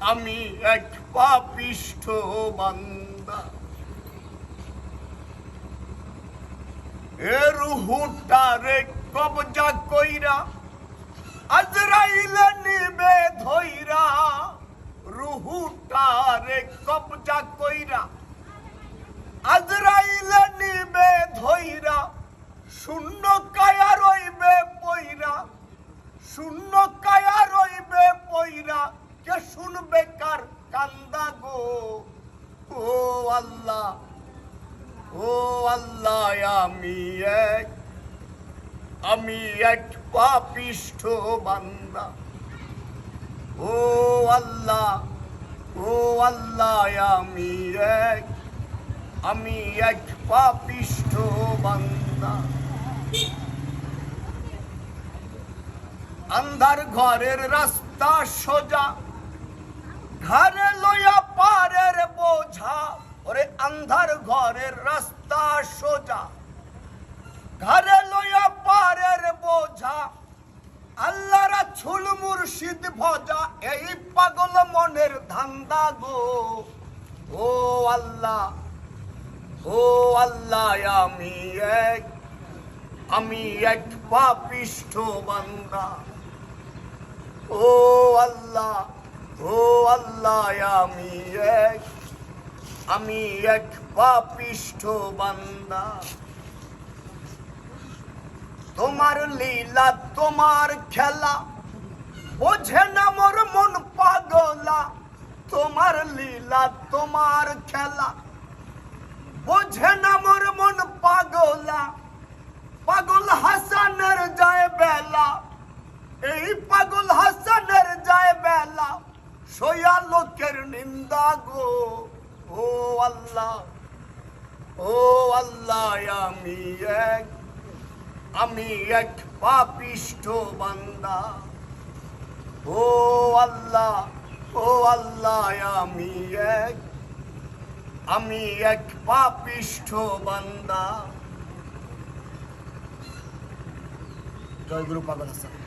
আমি এক পাপিষ্ঠ বান্দা। এ রুহুটারে কবজা কইরা, আজরাইল নিবে ধইরা, রুহুটারে কবজা কইরা নিবে ধইরা, শূন্য কায়া রইবে পইরা, শূন্য ও আল্লাহ ও আল্লাহ, আমি এক আমি এক পাপিষ্ঠ বান্দা। ও আল্লাহ ও আল্লাহ, আমি এক আমি এক পাপিষ্ঠ বান্দা। ঘরের রাস্তা সোজা ঘরে লইয়া বোঝা, ওরে আন্ধার ঘরের রাস্তা সোজা। ঘরে লইয়া পারের বোঝা, আল্লাহরা ছুল মুর্শিদ ভজা, এই পাগল মনের ধান্দা গো। ও আল্লাহ ও আল্লাহ, আমি এক আমি এক পাপিষ্ঠ বান্দা। ও আল্লাহ ও আল্লাহ, আমি এক আমি এক পাপিষ্ঠ বান্দা। তোমার লীলা, তোমার খেলা, বোঝে না মোর মন পাগলা। তোমার লীলা, তোমার খেলা, বোঝে না মোর মন পাগলা। পাগল হাসানের যায় বেলা, এই পাগল হাসানের যায় বেলা, সয়া লোকের নিন্দা গো। ও আল্লাহ ও আল্লাহ, আমি এক আমি এক পাপিষ্ঠ বান্দা। ও আল্লাহ ও আল্লাহ, আমি এক আমি এক পাপিষ্ঠ বান্দা। জয় গুরু হাসান।